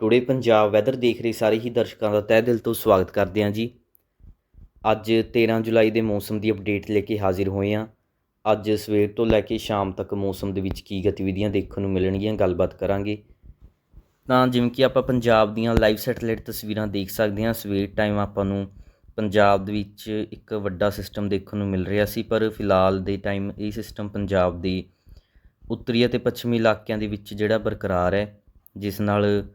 Today Punjab weather ਦੇਖ ਰਹੇ ਸਾਰੇ ਹੀ ਦਰਸ਼ਕਾਂ ਦਾ ਤਹਿ ਦਿਲ ਤੋਂ ਸਵਾਗਤ ਕਰਦੇ ਹਾਂ ਜੀ। ਅੱਜ 13 ਜੁਲਾਈ ਦੇ ਮੌਸਮ ਦੀ ਅਪਡੇਟ ਲੈ ਕੇ ਹਾਜ਼ਰ ਹੋਏ ਹਾਂ। ਅੱਜ ਸਵੇਰ ਤੋਂ ਲੈ ਕੇ ਸ਼ਾਮ ਤੱਕ ਮੌਸਮ ਦੇ ਵਿੱਚ ਕੀ ਗਤੀਵਿਧੀਆਂ ਦੇਖਣ ਨੂੰ ਮਿਲਣਗੀਆਂ ਗੱਲਬਾਤ ਕਰਾਂਗੇ। ਤਾਂ ਜਿਵੇਂ ਕਿ ਆਪਾਂ ਪੰਜਾਬ ਦੀਆਂ ਲਾਈਵ ਸੈਟੇਲਾਈਟ ਤਸਵੀਰਾਂ ਦੇਖ ਸਕਦੇ ਹਾਂ, ਸਵੇਰ ਟਾਈਮ ਆਪਾਂ ਨੂੰ ਪੰਜਾਬ ਦੇ ਵਿੱਚ ਇੱਕ ਵੱਡਾ ਸਿਸਟਮ ਦੇਖਣ ਨੂੰ ਮਿਲ ਰਿਹਾ ਸੀ, ਪਰ ਫਿਲਹਾਲ ਦੇ ਟਾਈਮ ਇਹ ਸਿਸਟਮ ਪੰਜਾਬ ਦੇ ਉੱਤਰੀ ਅਤੇ ਪੱਛਮੀ ਇਲਾਕਿਆਂ ਦੇ ਵਿੱਚ ਜਿਹੜਾ ਬਰਕਰਾਰ ਹੈ, ਜਿਸ ਨਾਲ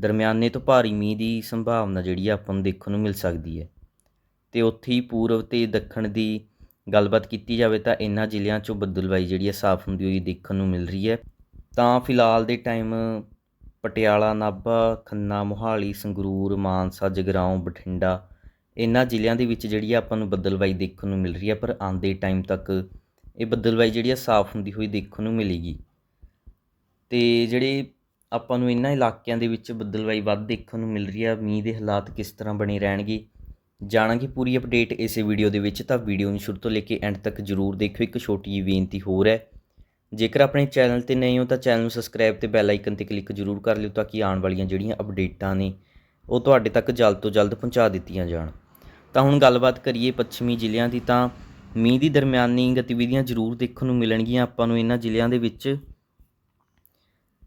ਦਰਮਿਆਨੇ ਤੋਂ ਭਾਰੀ ਮੀਂਹ ਦੀ ਸੰਭਾਵਨਾ ਜਿਹੜੀ ਆ ਆਪਾਂ ਨੂੰ ਦੇਖਣ ਨੂੰ ਮਿਲ ਸਕਦੀ ਹੈ। ਅਤੇ ਉੱਥੇ ਹੀ ਪੂਰਬ ਅਤੇ ਦੱਖਣ ਦੀ ਗੱਲਬਾਤ ਕੀਤੀ ਜਾਵੇ ਤਾਂ ਇਹਨਾਂ ਜ਼ਿਲ੍ਹਿਆਂ 'ਚੋਂ ਬੱਦਲਵਾਈ ਜਿਹੜੀ ਹੈ ਸਾਫ਼ ਹੁੰਦੀ ਹੋਈ ਦੇਖਣ ਨੂੰ ਮਿਲ ਰਹੀ ਹੈ। ਤਾਂ ਫਿਲਹਾਲ ਦੇ ਟਾਈਮ ਪਟਿਆਲਾ, ਨਾਭਾ, ਖੰਨਾ, ਮੋਹਾਲੀ, ਸੰਗਰੂਰ, ਮਾਨਸਾ, ਜਗਰਾਉਂ, ਬਠਿੰਡਾ ਇਹਨਾਂ ਜ਼ਿਲ੍ਹਿਆਂ ਦੇ ਵਿੱਚ ਜਿਹੜੀ ਆ ਆਪਾਂ ਨੂੰ ਬੱਦਲਵਾਈ ਦੇਖਣ ਨੂੰ ਮਿਲ ਰਹੀ ਹੈ, ਪਰ ਆਉਂਦੇ ਟਾਈਮ ਤੱਕ ਇਹ ਬੱਦਲਵਾਈ ਜਿਹੜੀ ਆ ਸਾਫ਼ ਹੁੰਦੀ ਹੋਈ ਦੇਖਣ ਨੂੰ ਮਿਲੇਗੀ। ਤੇ ਜਿਹੜੇ ਆਪਾਂ ਨੂੰ ਇਹਨਾਂ ਇਲਾਕਿਆਂ ਦੇ ਵਿੱਚ ਬੱਦਲਵਾਈ ਵੱਧ ਦੇਖਣ ਨੂੰ ਮਿਲ ਰਹੀ ਆ, ਮੀਂਹ ਦੇ ਹਾਲਾਤ ਕਿਸ ਤਰ੍ਹਾਂ ਬਣੇ ਰਹਿਣਗੇ, ਜਾਣਾਂਗੇ ਪੂਰੀ ਅਪਡੇਟ ਇਸੇ ਵੀਡੀਓ ਦੇ ਵਿੱਚ, ਤਾਂ ਵੀਡੀਓ ਨੂੰ ਸ਼ੁਰੂ ਤੋਂ ਲੈ ਕੇ ਐਂਡ ਤੱਕ ਜਰੂਰ ਦੇਖਿਓ, ਇੱਕ ਛੋਟੀ ਜਿਹੀ ਬੇਨਤੀ ਹੋਰ ਹੈ। ਜੇਕਰ ਆਪਣੇ ਚੈਨਲ ਤੇ ਨਹੀਂ ਹੋ ਤਾਂ ਚੈਨਲ ਨੂੰ ਸਬਸਕ੍ਰਾਈਬ ਤੇ ਬੈਲ ਆਈਕਨ ਤੇ ਕਲਿੱਕ ਜਰੂਰ ਕਰ ਲਿਓ ਤਾਂ ਕਿ ਆਉਣ ਵਾਲੀਆਂ ਜਿਹੜੀਆਂ ਅਪਡੇਟਾਂ ਨੇ, ਉਹ ਤੁਹਾਡੇ ਤੱਕ ਜਲਦ ਤੋਂ ਜਲਦ ਪਹੁੰਚਾ ਦਿੱਤੀਆਂ ਜਾਣ। ਤਾਂ ਹੁਣ ਗੱਲਬਾਤ ਕਰੀਏ ਪੱਛਮੀ ਜ਼ਿਲ੍ਹਿਆਂ ਦੀ ਤਾਂ ਮੀਂਹ ਦੀ ਦਰਮਿਆਨੀ ਗਤੀਵਿਧੀਆਂ ਜ਼ਰੂਰ ਦੇਖਣ ਨੂੰ ਮਿਲਣਗੀਆਂ, ਆਪਾਂ ਨੂੰ ਇਹਨਾਂ ਜ਼ਿਲ੍ਹਿਆਂ ਦੇ ਵਿੱਚ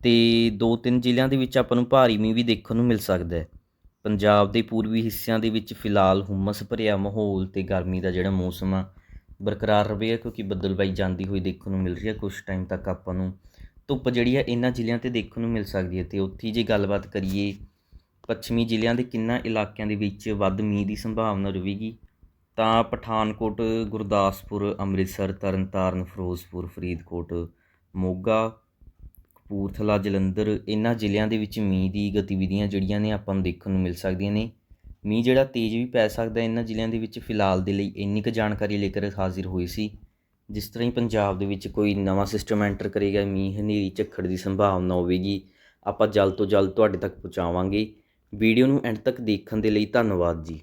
ਅਤੇ ਦੋ ਤਿੰਨ ਜ਼ਿਲ੍ਹਿਆਂ ਦੇ ਵਿੱਚ ਆਪਾਂ ਨੂੰ ਭਾਰੀ ਮੀਂਹ ਵੀ ਦੇਖਣ ਨੂੰ ਮਿਲ ਸਕਦਾ ਹੈ। ਪੰਜਾਬ ਦੇ ਪੂਰਬੀ ਹਿੱਸਿਆਂ ਦੇ ਵਿੱਚ ਫਿਲਹਾਲ ਹੁਮਸ ਭਰਿਆ ਮਾਹੌਲ ਤੇ ਗਰਮੀ ਦਾ ਜਿਹੜਾ ਮੌਸਮ ਆ, ਬਰਕਰਾਰ ਰਹੇਗਾ ਕਿਉਂਕਿ ਬੱਦਲਬਾਈ ਜਾਂਦੀ ਹੋਈ ਦੇਖਣ ਨੂੰ ਮਿਲ ਰਹੀ ਹੈ। ਕੁਝ ਟਾਈਮ ਤੱਕ ਆਪਾਂ ਨੂੰ ਧੁੱਪ ਜਿਹੜੀ ਹੈ ਇਹਨਾਂ ਜ਼ਿਲ੍ਹਿਆਂ ਤੇ ਦੇਖਣ ਨੂੰ ਮਿਲ ਸਕਦੀ ਹੈ ਤੇ ਉੱਥੇ ਜੇ ਗੱਲਬਾਤ ਕਰੀਏ, ਪੱਛਮੀ ਜ਼ਿਲ੍ਹਿਆਂ ਦੇ ਕਿੰਨਾ ਇਲਾਕਿਆਂ ਦੇ ਵਿੱਚ ਵੱਧ ਮੀਂਹ ਦੀ ਸੰਭਾਵਨਾ ਰਹੇਗੀ, ਤਾਂ ਪਠਾਨਕੋਟ, ਗੁਰਦਾਸਪੁਰ, ਅੰਮ੍ਰਿਤਸਰ, ਤਰਨਤਾਰਨ, ਫਿਰੋਜ਼ਪੁਰ, ਫਰੀਦਕੋਟ, ਮੋਗਾ ਕਪੂਰਥਲਾ, ਜਲੰਧਰ ਇਹਨਾਂ ਜ਼ਿਲ੍ਹਿਆਂ ਦੇ ਵਿੱਚ ਮੀਂਹ ਦੀ ਗਤੀਵਿਧੀਆਂ ਜਿਹੜੀਆਂ ਨੇ ਆਪਾਂ ਨੂੰ ਦੇਖਣ ਨੂੰ ਮਿਲ ਸਕਦੀਆਂ ਨੇ। ਮੀਂਹ ਜਿਹੜਾ ਤੇਜ਼ ਵੀ ਪੈ ਸਕਦਾ ਇਹਨਾਂ ਜ਼ਿਲ੍ਹਿਆਂ ਦੇ ਵਿੱਚ, ਫਿਲਹਾਲ ਦੇ ਲਈ ਇੰਨੀ ਕੁ ਜਾਣਕਾਰੀ ਲੈ ਕੇ ਹਾਜ਼ਰ ਹੋਈ ਸੀ। ਜਿਸ ਤਰ੍ਹਾਂ ਹੀ ਪੰਜਾਬ ਦੇ ਵਿੱਚ ਕੋਈ ਨਵਾਂ ਸਿਸਟਮ ਐਂਟਰ ਕਰੇਗਾ, ਮੀਂਹ ਹਨੇਰੀ ਝੱਖੜ ਦੀ ਸੰਭਾਵਨਾ ਹੋਵੇਗੀ। ਆਪਾਂ ਜਲਦ ਤੋਂ ਜਲਦ ਤੁਹਾਡੇ ਤੱਕ ਪਹੁੰਚਾਵਾਂਗੇ। ਵੀਡੀਓ ਨੂੰ ਐਂਡ ਤੱਕ ਦੇਖਣ ਦੇ ਲਈ ਧੰਨਵਾਦ ਜੀ।